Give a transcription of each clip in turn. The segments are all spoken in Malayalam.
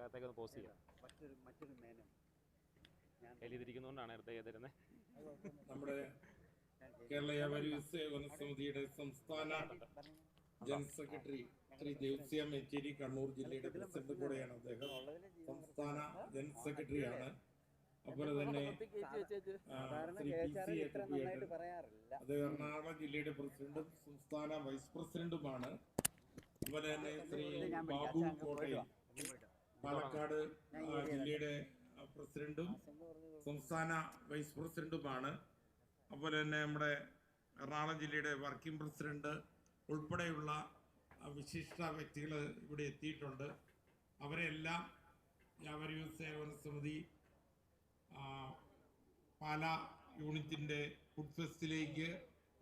തൽക്കാലത്തേക്ക് ഒന്ന് പോസ് ചെയ്യാം. മറ്റൊരു മറ്റൊരു മേനം കയ്യിലിരിക്കുന്നതുകൊണ്ടാണ് നേരത്തെ ചെയ്തിരുന്നത് നമ്മുടെ കേരള വ്യാപാരി സേവന സമിതിയുടെ സംസ്ഥാന ജനറൽ സെക്രട്ടറി ശ്രീ ദേവസ്യ മെച്ചേരി കണ്ണൂർ ജില്ലയുടെ പ്രസിഡന്റ് കൂടെയാണ് അദ്ദേഹം. സംസ്ഥാന ജനറൽ സെക്രട്ടറിയാണ്. അതുപോലെ തന്നെ ശ്രീ പി സി പറയാറില്ല. അത് എറണാകുളം ജില്ലയുടെ പ്രസിഡന്റും സംസ്ഥാന വൈസ് പ്രസിഡന്റുമാണ്. അതുപോലെ തന്നെ ശ്രീ ബാബു വിളിക്കാം. പാലക്കാട് ജില്ലയുടെ പ്രസിഡന്റും സംസ്ഥാന വൈസ് പ്രസിഡന്റുമാണ്. അതുപോലെ തന്നെ നമ്മുടെ എറണാകുളം ജില്ലയുടെ വർക്കിംഗ് പ്രസിഡന്റ് ഉൾപ്പെടെയുള്ള വിശിഷ്ട വ്യക്തികൾ ഇവിടെ എത്തിയിട്ടുണ്ട്. അവരെല്ലാം വ്യാപാരി സേവന സമിതി പാല യൂണിറ്റിന്റെ ഫുഡ് ഫെസ്റ്റിലേക്ക്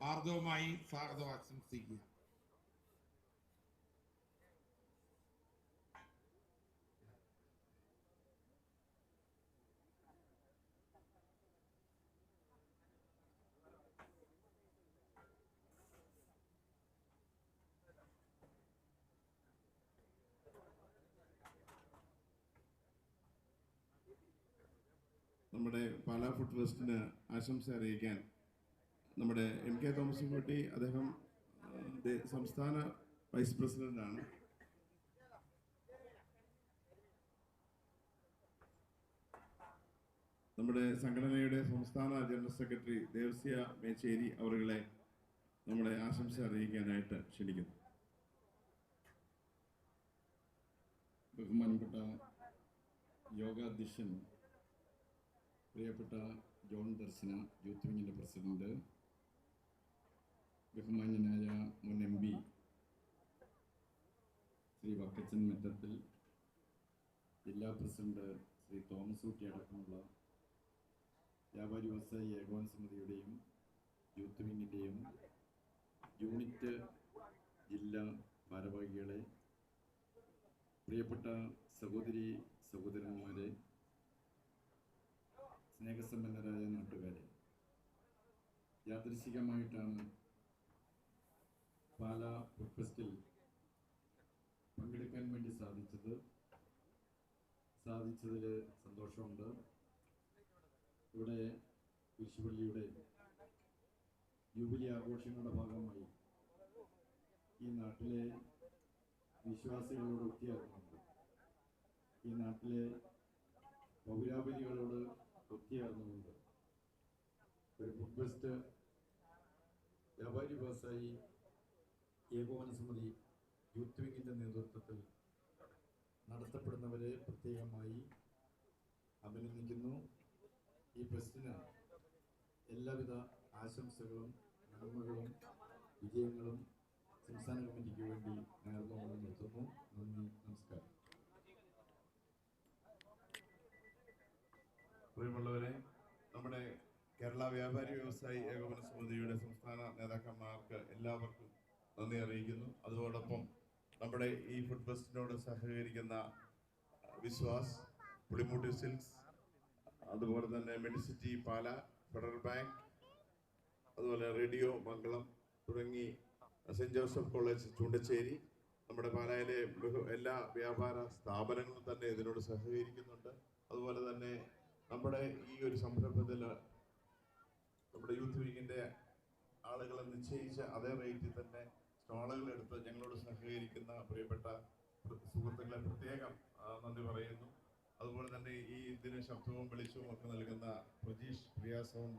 ആർദവമായി സ്വാഗതം ആശംസിക്കുക നമ്മുടെ പാലാ ഫുഡ് ഫെസ്റ്റിന് ആശംസ അറിയിക്കാൻ നമ്മുടെ എം കെ തോമസ് കുട്ടി അദ്ദേഹം സംസ്ഥാന വൈസ് പ്രസിഡന്റ് ആണ്. നമ്മുടെ സംഘടനയുടെ സംസ്ഥാന ജനറൽ സെക്രട്ടറി ദേവസ്യ മേച്ചേരി അവരുകളെ നമ്മുടെ ആശംസ അറിയിക്കാനായിട്ട് ക്ഷണിക്കുന്നു. ബഹുമാനപ്പെട്ട യോഗാധ്യക്ഷൻ പ്രിയപ്പെട്ട ജോൺ ദർശന യൂത്ത് വിങ്ങിന്റെ പ്രസിഡന്റ് ബഹുമാന്യനായ മുൻ എം പി ശ്രീ വക്കച്ചൻ മെറ്റത്തിൽ ജില്ലാ പ്രസിഡന്റ് ശ്രീ തോമസ് കുട്ടി അടക്കമുള്ള വ്യാപാരി വ്യവസായി ഏകോപന സമിതിയുടെയും യൂത്ത് വിങ്ങിന്റെയും യൂണിറ്റ് ജില്ലാ ഭാരവാഹികളെ പ്രിയപ്പെട്ട സഹോദരി സഹോദരന്മാരെ സ്നേഹസമ്പന്നരായ നാട്ടുകാരെ. യാദൃശികമായിട്ടാണ് പാല ഫുഡ് ഫെസ്റ്റിൽ പങ്കെടുക്കാൻ വേണ്ടി സാധിച്ചത്. സാധിച്ചതിൽ സന്തോഷമുണ്ട്. ഇവിടെ കുരിശുപള്ളിയുടെ ജൂബിലി ആഘോഷങ്ങളുടെ ഭാഗമായി ഈ നാട്ടിലെ വിശ്വാസികളോട് ഒത്തിയാർന്നുണ്ട് ഈ നാട്ടിലെ പൗരാവലികളോട് ഒത്തിയാർന്നുകൊണ്ട് ഒരു ഫുഡ് ഫെസ്റ്റ് വ്യാപാരി വ്യവസായി ഏകോപന സമിതി യൂത്ത് വിങ്ങിന്റെ നേതൃത്വത്തിൽ നടത്തപ്പെടുന്നവരെ പ്രത്യേകമായി അഭിനന്ദിക്കുന്നു. ഈ ഫെസ്റ്റിന് എല്ലാവിധ ആശംസകളും നന്മകളും വിജയങ്ങളും സംസ്ഥാന കമ്മിറ്റിക്ക് വേണ്ടി നേർന്നുകൊണ്ട് നിർത്തുന്നു. നന്ദി നമസ്കാരം. പ്രിയമുള്ളവരെ നമ്മുടെ കേരള വ്യാപാരി വ്യവസായി ഏകോപന സമിതിയുടെ സംസ്ഥാന നേതാക്കന്മാർക്ക് എല്ലാവർക്കും നന്ദി അറിയിക്കുന്നു. അതോടൊപ്പം നമ്മുടെ ഈ ഫുഡ് ഫെസ്റ്റിനോട് സഹകരിക്കുന്ന വിശ്വാസ് പുളിമൂട്ടി സിൽക്സ് അതുപോലെ തന്നെ മെഡിസിറ്റി പാല ഫെഡറൽ ബാങ്ക് അതുപോലെ റേഡിയോ മംഗളം തുടങ്ങി സെന്റ് ജോസഫ് കോളേജ് ചൂണ്ടച്ചേരി നമ്മുടെ പാലായിലെ എല്ലാ വ്യാപാര സ്ഥാപനങ്ങളും തന്നെ ഇതിനോട് സഹകരിക്കുന്നുണ്ട്. അതുപോലെ തന്നെ നമ്മുടെ ഈ ഒരു സംരംഭത്തിൽ നമ്മുടെ യൂത്ത് വീക്കിന്റെ ആളുകളെ നിശ്ചയിച്ച അതേ റേറ്റിൽ തന്നെ സ്റ്റാളുകൾ എടുത്ത് ഞങ്ങളോട് സഹകരിക്കുന്ന പ്രിയപ്പെട്ട പ്ര- സുഹൃത്തുക്കളെ പ്രത്യേകം നന്ദി പറയുന്നു. അതുപോലെ തന്നെ ഈ ഇതിന് ശബ്ദവും വെളിച്ചവും ഒക്കെ നൽകുന്ന പ്രജീഷ് പ്രിയാസവും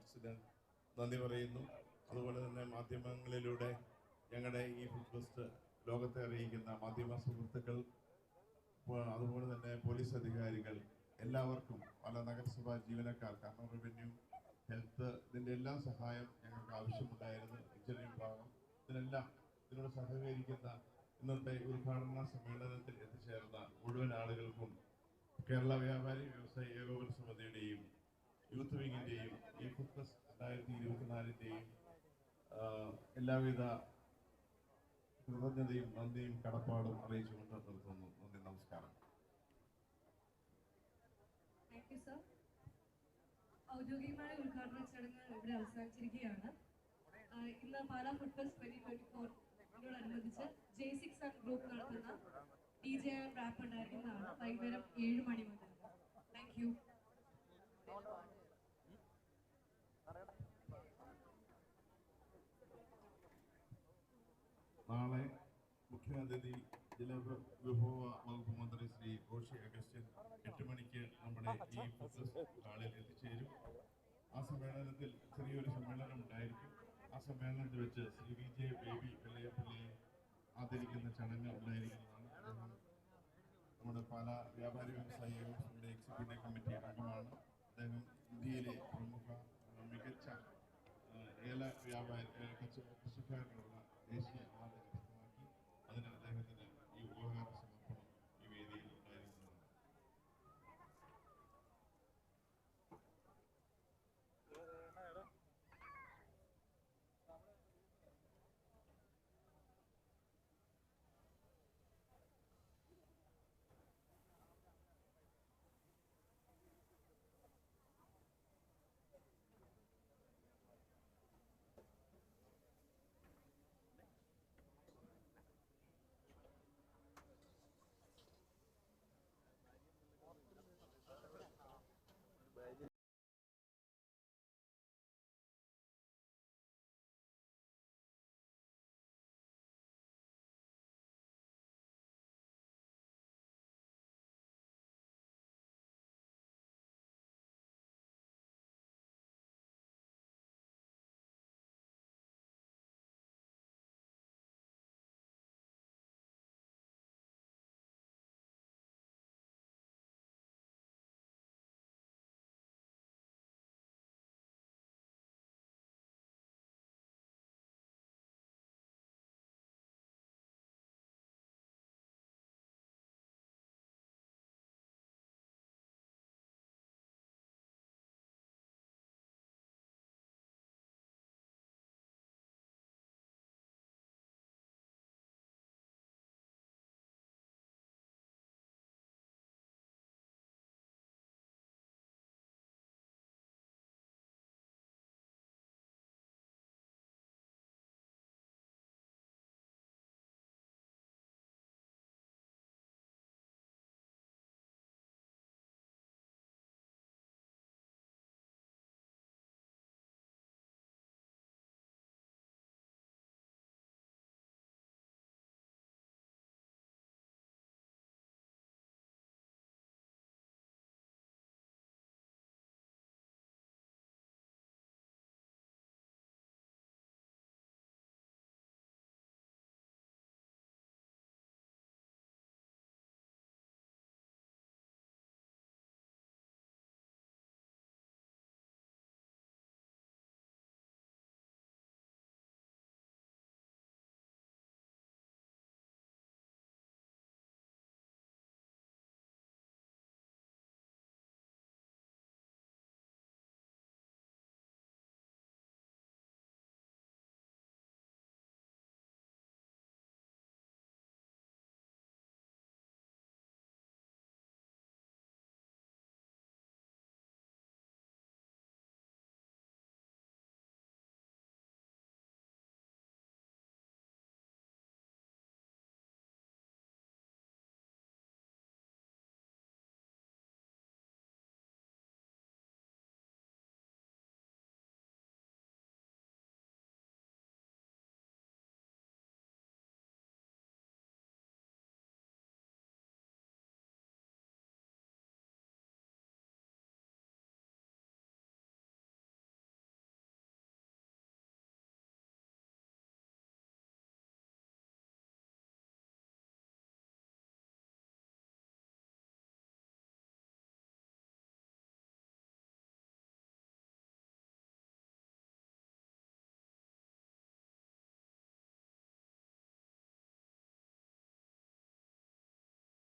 നന്ദി പറയുന്നു. അതുപോലെ തന്നെ മാധ്യമങ്ങളിലൂടെ ഞങ്ങളുടെ ഈ ഫുഡ് ലോകത്തെ അറിയിക്കുന്ന മാധ്യമ സുഹൃത്തുക്കൾ അതുപോലെ തന്നെ പോലീസ് അധികാരികൾ എല്ലാവർക്കും പല നഗരസഭാ ജീവനക്കാർ കണ്ണൂർ റവന്യൂ ഹെൽത്ത് ഇതിന്റെ എല്ലാം സഹായം ഞങ്ങൾക്ക് ആവശ്യമുണ്ടായിരുന്നു. ഇച്ചിരി വിഭാഗം ഇതിനെല്ലാം ഇതിനോട് സഹകരിക്കുന്ന ഇന്നത്തെ ഉദ്ഘാടന സമ്മേളനത്തിൽ എത്തിച്ചേർന്ന മുഴുവൻ ആളുകൾക്കും കേരള വ്യാപാരി വ്യവസായ ഏകോപന സമിതിയുടെയും യൂത്ത് വിങ്ങിന്റെയും ഈ ഫുക്കസ് രണ്ടായിരത്തി ഇരുപത്തിനാലിന്റെയും എല്ലാവിധ കൃതജ്ഞതയും നന്ദിയും കടപ്പാടും അറിയിച്ചുകൊണ്ട് നിർത്തുന്നു. നന്ദി നമസ്കാരം. സർ ഔദ്യോഗികമായ ഉദ്ഘാടന ചടങ്ങ് ഇവിടെ അവസാനിച്ചിരിക്കുകയാണ്. ഇന്ന് Pala food fest twenty twenty ഫോറിനോടനുബന്ധിച്ച് J six and group നടത്തുന്ന ഡി ജെ ആൻഡ് റാപ്പ് ഉണ്ടായിരിക്കുന്നതാണ് വൈകുന്നേരം ഏഴ് മണി മുതൽ. താങ്ക് യു നാളെ മുഖ്യാതിഥി ജലവിഭവ വകുപ്പ് മന്ത്രി ശ്രീ ഓഷി അഗസ്റ്റ്യൻ എട്ട് മണിക്ക് നമ്മുടെ ഈ ഫുഡ് ഹാളിൽ എത്തിച്ചേരും. ആ സമ്മേളനത്തിൽ ചെറിയൊരു സമ്മേളനം ഉണ്ടായിരിക്കും. ആ സമ്മേളനത്തിൽ വെച്ച് ശ്രീ വി ജെ ബേബി വെള്ളയപ്പള്ളിയെ ആദരിക്കുന്ന ചടങ്ങ് ഉണ്ടായിരിക്കുന്നതാണ്. അദ്ദേഹം നമ്മുടെ പല വ്യാപാരി വ്യവസായി ഏകോപനത്തിന്റെ എക്സിക്യൂട്ടീവ് കമ്മിറ്റി അംഗമാണ്. അദ്ദേഹം ഇന്ത്യയിലെ പ്രമുഖ മികച്ച ഏല വ്യാപാരി കൃഷിക്കാരനുള്ള